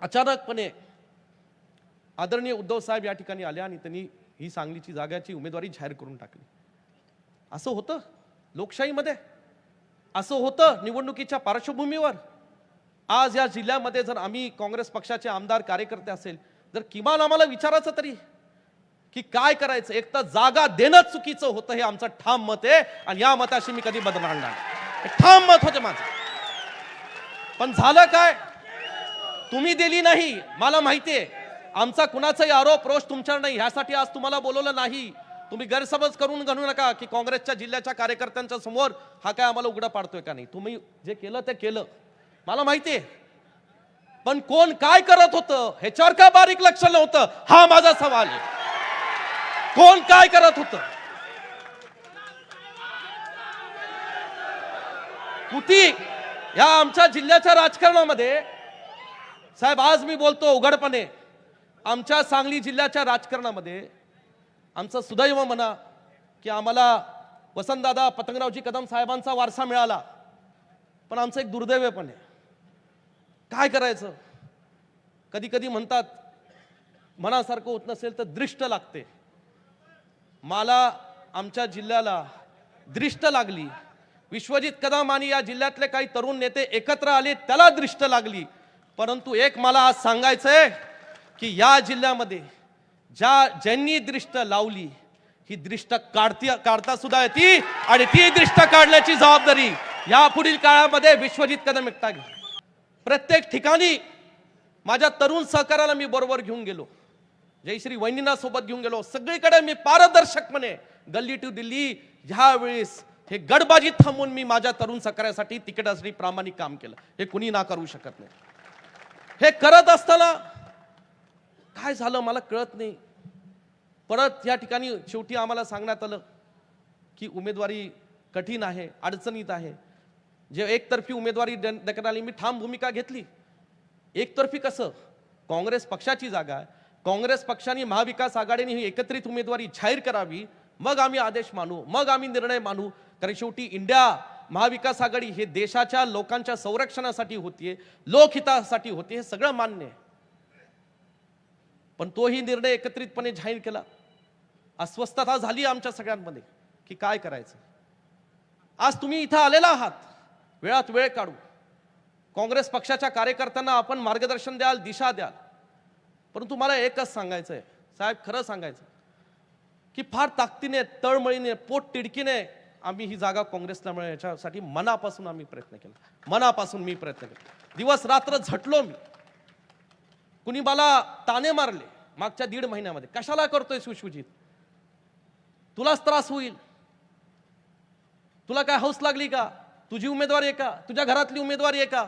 अचानकपणे आदरणीय उद्धव साहेब या ठिकाणी आले आणि त्यांनी ही सांगलीची जागाची उमेदवारी जाहीर करून टाकली. असं होतं? लोकशाहीमध्ये? असं होतं निवडणुकीच्या पार्श्वभूमीवर? आज या जिल्ह्यामध्ये जर आम्ही काँग्रेस पक्षाचे आमदार कार्यकर्ते असेल जर किमान आम्हाला विचारायचं तरी की काय करायचं? एक तर जागा देणं चुकीचं होतं हे आमचं ठाम मत आहे आणि या मताशी मी कधी बदलणार नाही. ठाम मत होते माझं. पण झालं काय? तुम्ही दिली नाही मला माहितीये आमचा कुणाचाही आरोप रोष तुमच्यावर नाही. ह्यासाठी आज तुम्हाला बोलवलं नाही. तुम्ही गैरसमज करून घालू नका की काँग्रेसच्या जिल्ह्याच्या कार्यकर्त्यांच्या समोर हा काय आम्हाला उघडा पाडतोय का नाही. तुम्ही जे केलं ते केलं. मला माहितीये पण कोण काय करत होतं ह्याच्यावर का बारीक लक्ष नव्हतं? हा माझा सवाल आहे. कोण काय करत होतं? कुठे या आमच्या जिल्ह्याच्या राजकारणामध्ये साहेब आज मी बोलतो उघडपणे. आमच्या सांगली जिल्ह्याच्या राजकारणामध्ये आमचं सुदैव म्हणा की आम्हाला वसंतदादा पतंगरावजी कदम साहेबांचा वारसा मिळाला. पण आमचं एक दुर्दैव पण आहे काय करायचं? कधी कधी म्हणतात मनासारखं होत नसेल तर दृष्ट लागते. मला आमच्या जिल्ह्याला दृष्ट लागली. विश्वजित कदम आणि या जिल्ह्यातले काही तरुण नेते एकत्र आले त्याला दृष्ट लागली. परंतु एक मला आज सांगायचंय की या जिल्ह्यामध्ये ज्या ज्यांनी दृष्ट लावली ही दृष्ट काढती काढता सुद्धा येते आणि ती दृष्ट काढण्याची जबाबदारी या पुढील काळामध्ये विश्वजित कदम एकटा घे प्रत्येक ठिकाणी माझ्या तरुण सहकाराला मी बरोबर घेऊन गेलो. जयश्री वैनीना सोबत घेऊन गेलो. सगळीकडे मी पारदर्शकपणे गल्ली टू दिल्ली ह्या वेळेस हे गडबाजी थांबून मी माझ्या तरुण सहकार्यासाठी तिकिटासाठी प्रामाणिक काम केलं. हे कुणी ना करू शकत नाही. हे करत असताना काय झालं मला कळत नाही. परत या ठिकाणी शेवटी आम्हाला सांगण्यात आलं की उमेदवारी कठीण आहे अडचणीत आहे. जे एकतर्फी उमेदवारी देण्यात आली मी ठाम भूमिका घेतली. एकतर्फी कसं? काँग्रेस पक्षाची जागा आहे. काँग्रेस पक्षाने महाविकास आघाडीने ही एकत्रित उमेदवारी जाहीर करावी. मग आम्ही आदेश मानू मग आम्ही निर्णय मानू. कारण शेवटी इंडिया महाविकास आघाडी हे देशाच्या लोकांच्या संरक्षणासाठी होतीये लोकहितासाठी होते हे सगळं मान्य आहे. पण तोही निर्णय एकत्रितपणे जाहीर केला. अस्वस्थता झाली आमच्या सगळ्यांमध्ये की काय करायचं? आज तुम्ही इथं आलेला आहात. वेळात वेळ काढू. काँग्रेस पक्षाच्या कार्यकर्त्यांना आपण मार्गदर्शन द्याल दिशा द्याल. परंतु मला एकच सांगायचं आहे साहेब खरं सांगायचं. की फार ताकदीने तळमळीने पोट तिडकीने आम्ही ही जागा काँग्रेसला मिळेल याच्यासाठी मनापासून आम्ही प्रयत्न केला. मनापासून मी प्रयत्न केला. दिवस रात्र झटलो मी. कुणी मला ताने मारले मागच्या दीड महिन्यामध्ये. कशाला करतोय सुशुजित तुलाच त्रास होईल. तुला काय हौस लागली का? तुझी उमेदवार आहे का? तुझ्या घरातली उमेदवार आहे का?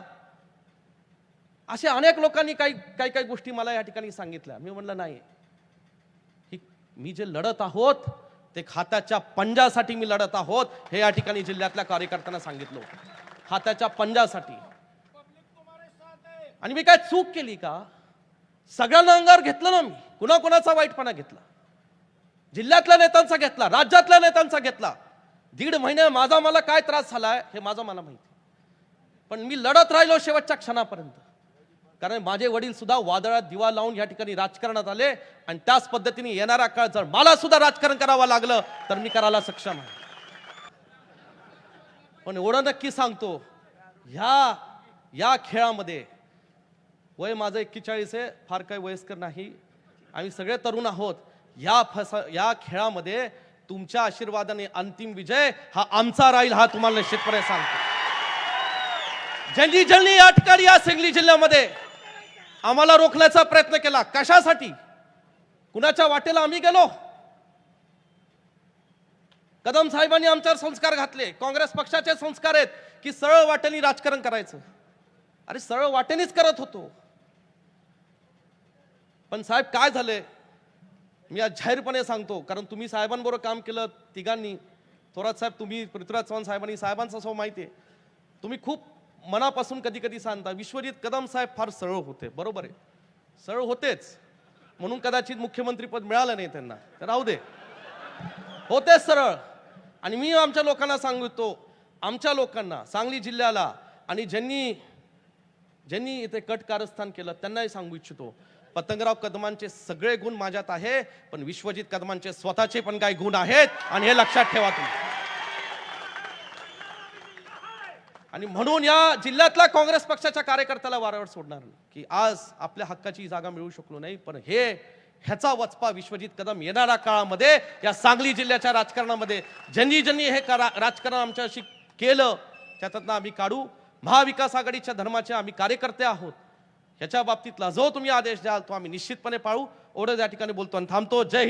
असे अनेक लोकांनी काही काही काही गोष्टी मला या ठिकाणी सांगितल्या. मी म्हणलं नाही. ही मी जे लढत आहोत ते खात्याच्या पंजासाठी मी लढत आहोत हे या ठिकाणी जिल्ह्यातल्या कार्यकर्त्यांना सांगितलं होतं. खात्याच्या पंजासाठी. आणि मी काय चूक केली का? सगळ्यांना अंगावर घेतलं ना मी. कुणाकुणाचा वाईटपणा घेतला. जिल्ह्यातल्या नेत्यांचा घेतला राज्यातल्या नेत्यांचा घेतला. दीड महिने माझा मला काय त्रास झालाय हे माझं मला माहिती पण मी लढत राहिलो शेवटच्या क्षणापर्यंत. कारण माझे वडील सुद्धा वादळात दिवा लावून या ठिकाणी राजकारणात आले आणि त्याच पद्धतीने येणारा काळ जर मला सुद्धा राजकारण करावं लागलं तर मी करायला सक्षम आहे. पण एवढं नक्की सांगतो ह्या या खेळामध्ये वय माझं एक्केचाळीस आहे फार काही वयस्कर नाही. आम्ही सगळे तरुण आहोत. या फस या खेळामध्ये तुमच्या आशीर्वादाने अंतिम विजय हा आमचा राहील हा तुम्हाला निश्चितपणे सांगतो. ज्यांनी ज्यांनी या ठिकाणी या सांगली जिल्ह्यामध्ये. आम्हाला रोखण्याचा प्रयत्न केला. कशासाठी? कुणाच्या वाटेला आम्ही गेलो? कदम साहेबांनी आमच्यावर संस्कार घातले. काँग्रेस पक्षाचे संस्कार आहेत की सरळ वाटेने राजकारण करायचं. अरे सरळ वाटेनेच करत होतो. पण साहेब काय झालंय? मी आज जाहीरपणे सांगतो कारण तुम्ही साहेबांबरोबर काम केलं तिघांनी. थोरात साहेब तुम्ही पृथ्वीराज चव्हाण साहेबांनी साहेबांचा सो माहिती आहे. तुम्ही खूप मनापासून कधी कधी सांगता विश्वजित कदम साहेब फार सरळ होते. बरोबर आहे. सरळ होतेच. म्हणून कदाचित मुख्यमंत्रीपद मिळालं नाही त्यांना. तर राहू दे. होतेच सरळ. आणि मी आमच्या लोकांना सांगतो आमच्या लोकांना सांगली जिल्ह्याला आणि ज्यांनी ज्यांनी इथे कट कारस्थान केलं त्यांनाही सांगू इच्छितो पतंगराव कदमांचे सगळे गुण माझ्यात आहे पण विश्वजित कदमांचे स्वतःचे पण काही गुण आहेत आणि हे लक्षात ठेवा तुम्ही. आणि म्हणून या जिल्ह्यातल्या काँग्रेस पक्षाच्या कार्यकर्त्याला वारंवार सोडणार नाही. की आज आपल्या हक्काची जागा मिळू शकलो नाही पण हे ह्याचा वचपा विश्वजित कदम येणाऱ्या काळामध्ये या सांगली जिल्ह्याच्या राजकारणामध्ये ज्यांनी ज्यांनी हे करा- राजकारण आमच्याशी केलं त्याच्यातनं आम्ही काढू. महाविकास आघाडीच्या धर्माचे आम्ही कार्यकर्ते आहोत. ह्याच्या बाबतीतला जो तुम्ही आदेश द्याल तो आम्ही निश्चितपणे पाळू. एवढं या ठिकाणी बोलतो आणि थांबतो. जय